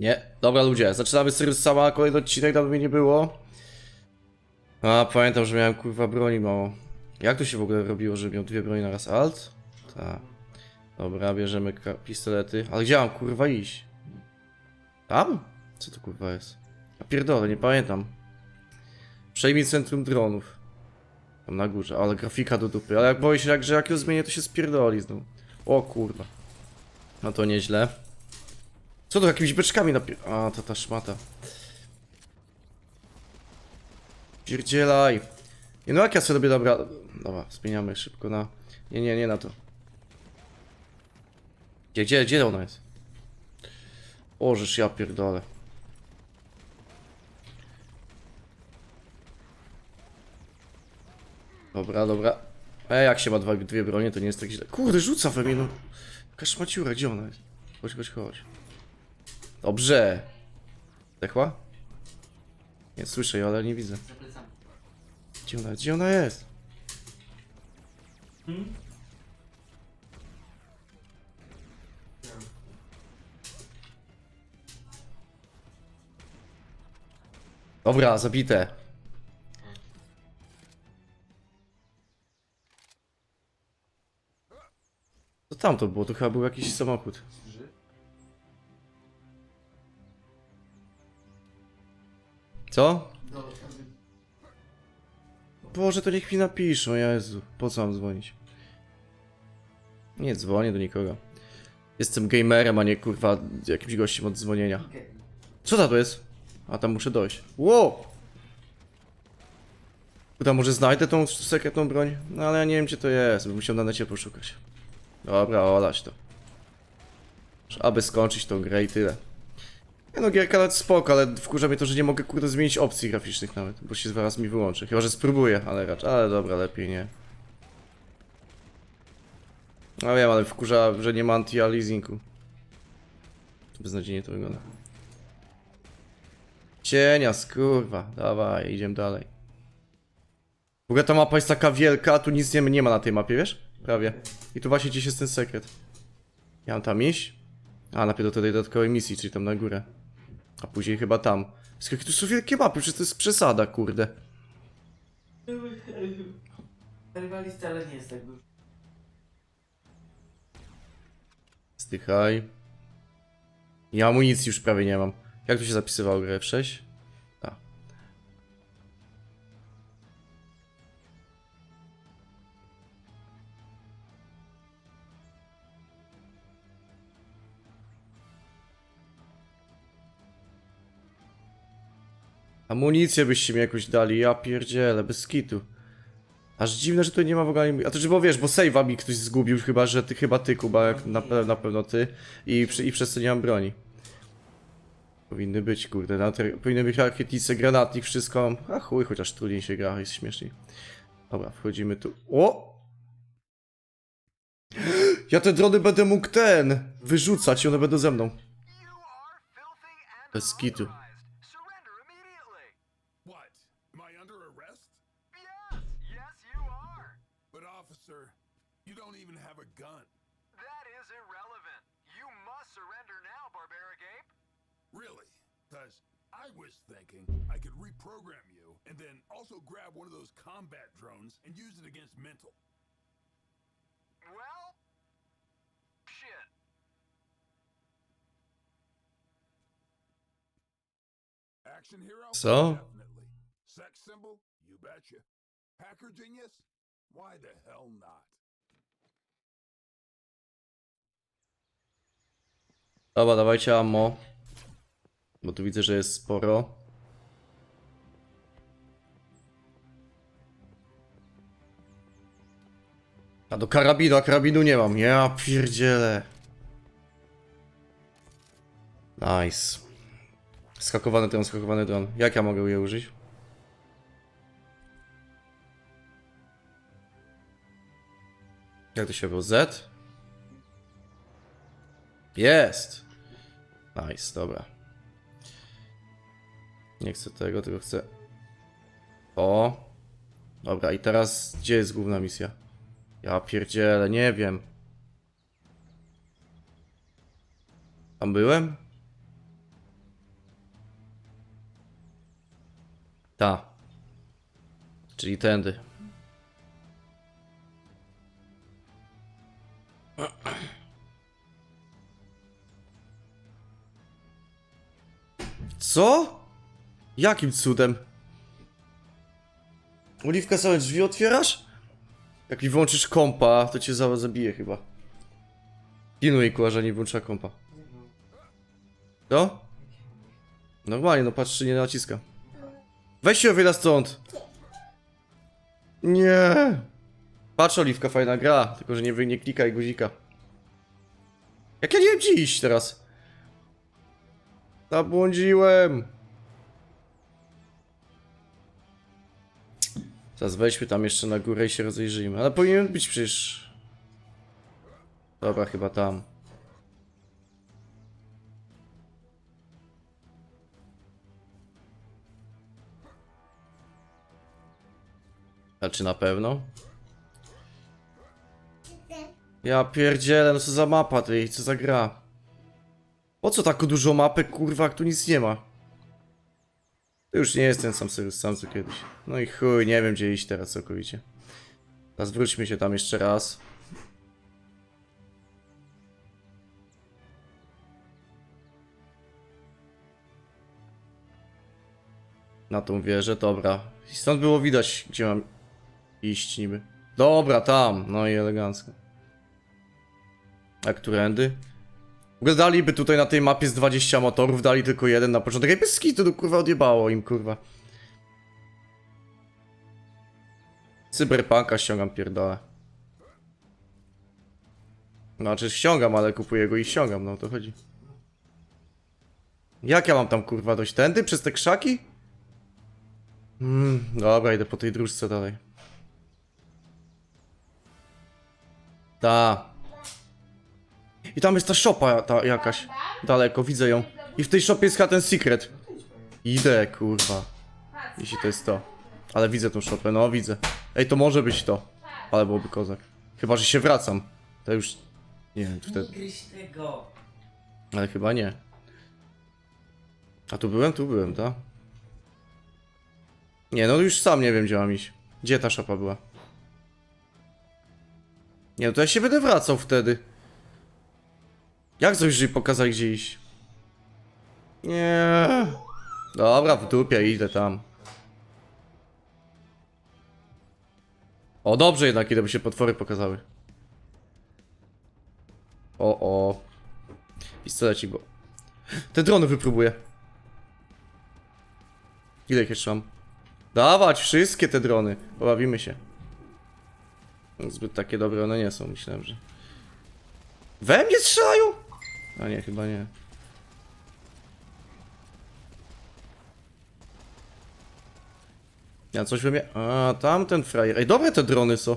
Nie. Dobra ludzie, zaczynamy Sirius sama, kolejny odcinek, dawno mnie nie było. A, pamiętam, że miałem kurwa broni mało. Jak to się w ogóle robiło, że miał dwie broni na raz? Alt? Tak. Dobra, bierzemy pistolety. Ale gdzie mam kurwa iść? Tam? Co to kurwa jest? Ja pierdolę, nie pamiętam. Przejmij centrum dronów. Tam na górze, ale grafika do dupy. Ale jak boję się, jak, że jak ją zmienię, to się spierdoli znowu. O kurwa. No to nieźle. Co to jakimiś beczkami napier... A, to ta szmata. Pierdzielaj. Nie no jak ja sobie robię, dobra... Dobra, zmieniamy szybko na... Nie, nie, nie na to. Gdzie, gdzie, gdzie ona jest? O, żeż ja pierdolę. Dobra, dobra. E, jak się ma dwa, dwie bronie, to nie jest tak źle. Kurde, rzuca we mnie, no. Gdzie ona jest? Chodź, chodź, chodź. Dobrze. Zdechła? Nie, słyszę ją, ale nie widzę. Gdzie ona, gdzie ona jest? Dobra, zabite. Co tam to było? To chyba był jakiś samochód. Co? Boże, to niech mi napiszą, Jezu. Po co mam dzwonić? Nie dzwonię do nikogo. Jestem gamerem, a nie kurwa jakimś gościem od dzwonienia. Co to jest? A tam muszę dojść. Wow! Tam może znajdę tą sekretną broń? No ale ja nie wiem gdzie to jest, bym musiał na necie poszukać. Dobra, olać to. Aby skończyć tą grę i tyle. Nie no, gierka nawet spoko, ale wkurza mnie to, że nie mogę kurde zmienić opcji graficznych nawet, bo się zaraz mi wyłączy. Chyba, że spróbuję, ale raczej, ale dobra, lepiej nie. No wiem, ale wkurza, że nie ma anti-aliasingu. Beznadziejnie to wygląda. Cienia, skurwa. Dawaj, idziemy dalej. W ogóle ta mapa jest taka wielka, a tu nic nie, nie ma na tej mapie, wiesz? Prawie. I tu właśnie gdzieś jest ten sekret. Ja mam tam iść? A, najpierw do tej dodatkowej misji, czyli tam na górę. A później chyba tam. Jakie tu są wielkie mapy, przecież to jest przesada, kurde. Rywalista, ale nie jest tak duży. Zdychaj. I amunicji już prawie nie mam. Jak tu się zapisywało grę F6? Amunicję byście mi jakoś dali, ja pierdzielę, bez kitu. Aż dziwne, że tu nie ma w ogóle... A to, że bo wiesz, bo save'a mi ktoś zgubił, chyba, że ty, chyba ty, Kuba, jak na, na pewno ty. I, I przez to nie mam broni. Powinny być, kurde, na powinny być rakietnice, granatnik, wszystko. A chuj, chociaż trudniej się gra, jest śmieszniej. Dobra, wchodzimy tu. O! Ja te drony będę mógł ten, wyrzucać i one będą ze mną. Bez kitu. I was thinking I could reprogram you and then also grab one of those combat drones and use it against mental. Well, shit. Action hero? So? Definitely. Sex symbol? You betcha. Hacker genius? Why the hell not? Dobra, dawajcie ammo. Bo tu widzę, że jest sporo. A do karabinu, a karabinu nie mam. Ja pierdzielę. Nice. Skakowany dron, skakowany dron. Jak ja mogę je użyć? Jak to się było? Z? Jest! Nice, dobra. Nie chcę tego, tylko chcę... O! Dobra, i teraz gdzie jest główna misja? Ja pierdzielę, nie wiem. Tam byłem? Ta. Czyli tędy. Co? Jakim cudem? Oliwka, same drzwi otwierasz? Jak mi włączysz kompa, to cię za zabije chyba. Pilnuj kłaża, nie włącza kompa. No? Normalnie, no patrz, czy nie naciska. Weź się wiele stąd. Nie. Patrz, Oliwka, fajna gra, tylko że nie, wy- nie klikaj guzika. Jak ja nie wiem gdzie iść teraz? Zabłądziłem. Teraz weźmy tam jeszcze na górę i się rozejrzyjmy. Ale powinien być przecież... Dobra, chyba tam. A czy na pewno? Ja pierdzielę, no co za mapa tej, co za gra. Po co tak dużo mapek, kurwa, jak tu nic nie ma? To już nie jest ten sam sam co kiedyś. No i chuj, nie wiem gdzie iść teraz całkowicie. Teraz wróćmy się tam jeszcze raz. Na tą wieżę, dobra. I stąd było widać, gdzie mam iść niby. Dobra, tam, no i elegancko. A którędy? W ogóle daliby tutaj na tej mapie z 20 motorów, dali tylko jeden na początek. Ej, bez to kurwa odjebało im, kurwa. Cyberpunka ściągam, pierdolę. Znaczy ściągam, ale kupuję go i ściągam, no to chodzi. Jak ja mam tam kurwa dojść? Tędy? Przez te krzaki? Mm, dobra, idę po tej dróżce dalej. Ta. I tam jest ta szopa ta jakaś. Daleko, widzę ją. I w tej szopie jest ten secret. Idę, kurwa. Jeśli to jest to. Ale widzę tą szopę, no widzę. Ej, to może być to. Ale byłoby kozak. Chyba, że się wracam. To już... Nie wiem, wtedy... gryź tego. Ale chyba nie. A tu byłem? Tu byłem, tak? Nie, no już sam nie wiem, gdzie mam iść. Gdzie ta szopa była? Nie, no to ja się będę wracał wtedy. Jak coś, jeżeli pokazali, gdzie iść? Nie. Dobra, w dupie, idę tam. O, dobrze jednak, ile by się potwory pokazały. O, o. Pistolecik, bo... Te drony wypróbuję. Ile ich jeszcze mam? Dawać wszystkie te drony. Pobawimy się. Zbyt takie dobre one nie są, myślałem, że... We mnie strzelają? A nie, chyba nie. Ja coś we mnie... A, tamten frajer. Ej, dobre te drony są.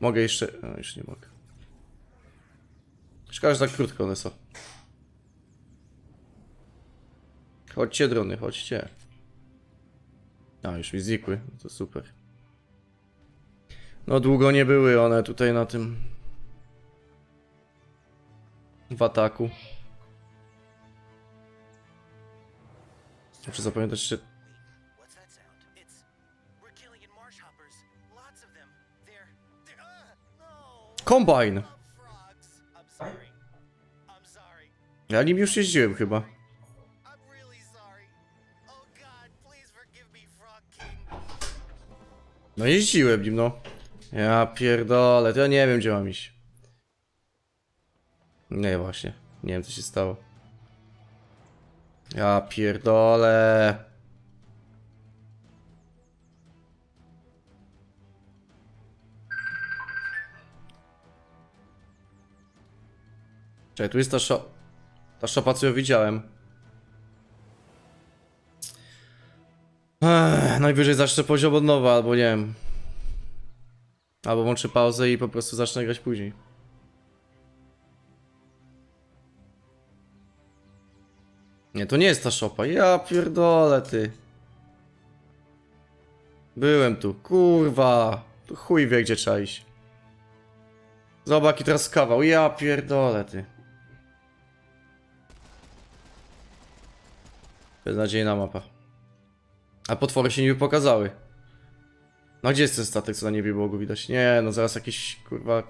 Mogę jeszcze... A, już nie mogę. Szkoda, że tak krótko one są. Chodźcie drony, chodźcie. A, już mi znikły, no to super. No długo nie były one tutaj na tym... W ataku. Muszę zapamiętać się... They're uh no. Ja nim już jeździłem chyba. Oh. No jeździłem nim, no. Ja pierdolę, to ja nie wiem gdzie mam iść. Nie, właśnie. Nie wiem co się stało. Ja pierdolę. Czekaj, tu jest ta szo... Ta szopa, co ją widziałem. Ech, najwyżej zacznę poziom od nowa, albo nie wiem. Albo włączę pauzę i po prostu zacznę grać później. Nie, to nie jest ta szopa. Ja pierdolę, ty. Byłem tu, kurwa. Tu chuj wie, gdzie trzeba iść. Zobacz, jaki teraz kawał. Ja pierdolę, ty. Beznadziejna mapa. A potwory się niby pokazały. No gdzie jest ten statek, co na niebie było go widać? Nie, no zaraz jakiś kurwa...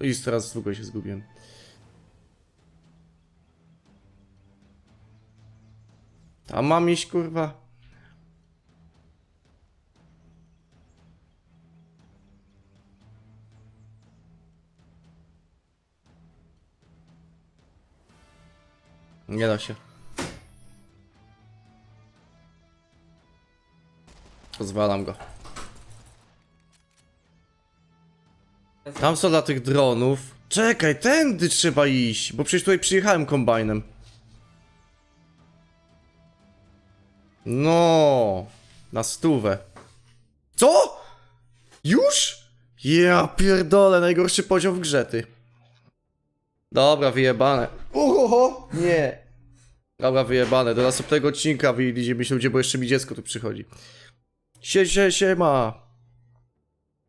I teraz długo się zgubiłem. Tam mam iść kurwa. Nie da się. Pozwalam go. Tam są dla tych dronów. Czekaj, tędy trzeba iść, bo przecież tutaj przyjechałem kombajnem. No, na stówę. Co? Już? Ja pierdolę, najgorszy poziom w grze, ty. Dobra, wyjebane. Oho, nie. Dobra, wyjebane. Do następnego odcinka widzimy się ludzie, bo jeszcze mi dziecko tu przychodzi. Sie, sie, siema.